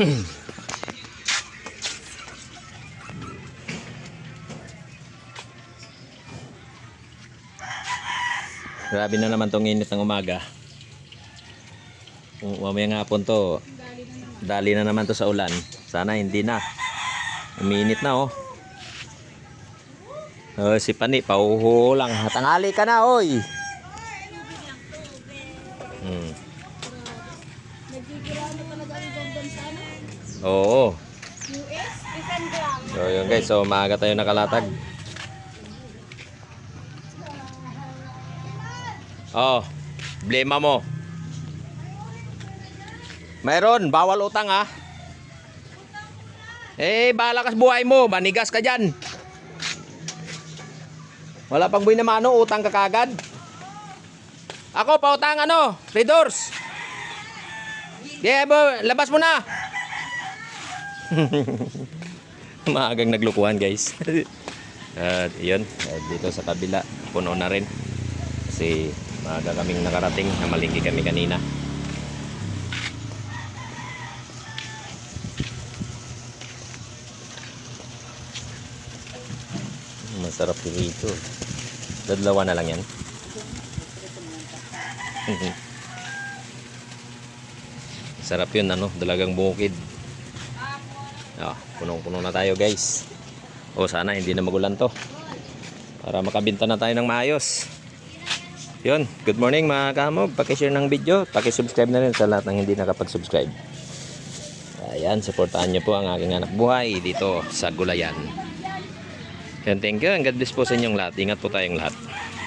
Grabe na naman tong init ng umaga. Kung mamayang hapon to, dali na naman to sa ulan. Sana hindi na. Uminit na oh. Oh, si Pani, pauhulang. Tangali ka na, oy. Hmm. Nagkikira na talaga ang ibang bansa na. Oo. US, defend lang. So yun guys, so maaga tayo nakalatag. Oh, blema mo. Mayroon, bawal utang ha. Eh, bahala ka sa buhay mo, manigas ka dyan. Wala pang buhay na mano, utang ka kagad. Ako, pautang ano, three doors. Yeah, bo, labas mo na. maagang naglukuhan guys. At yun dito sa kabila puno na rin. Kasi maaga kaming nakarating namalingki kami kanina. Masarap dito dadlawa na lang yan. Sarap yun ano? Dalagang bukid Ah, punong-puno na tayo guys. O sana hindi na magulan to. Para makabinta na tayo ng maayos. Yun, good morning mga kamog. Pakishare ng video, pakisubscribe na rin sa lahat ng hindi nakapag-subscribe. Ayan, supportahan nyo po ang aking anak buhay dito sa Gulayan. Yan, thank you. And God bless po sa inyong lahat. Ingat po tayong lahat.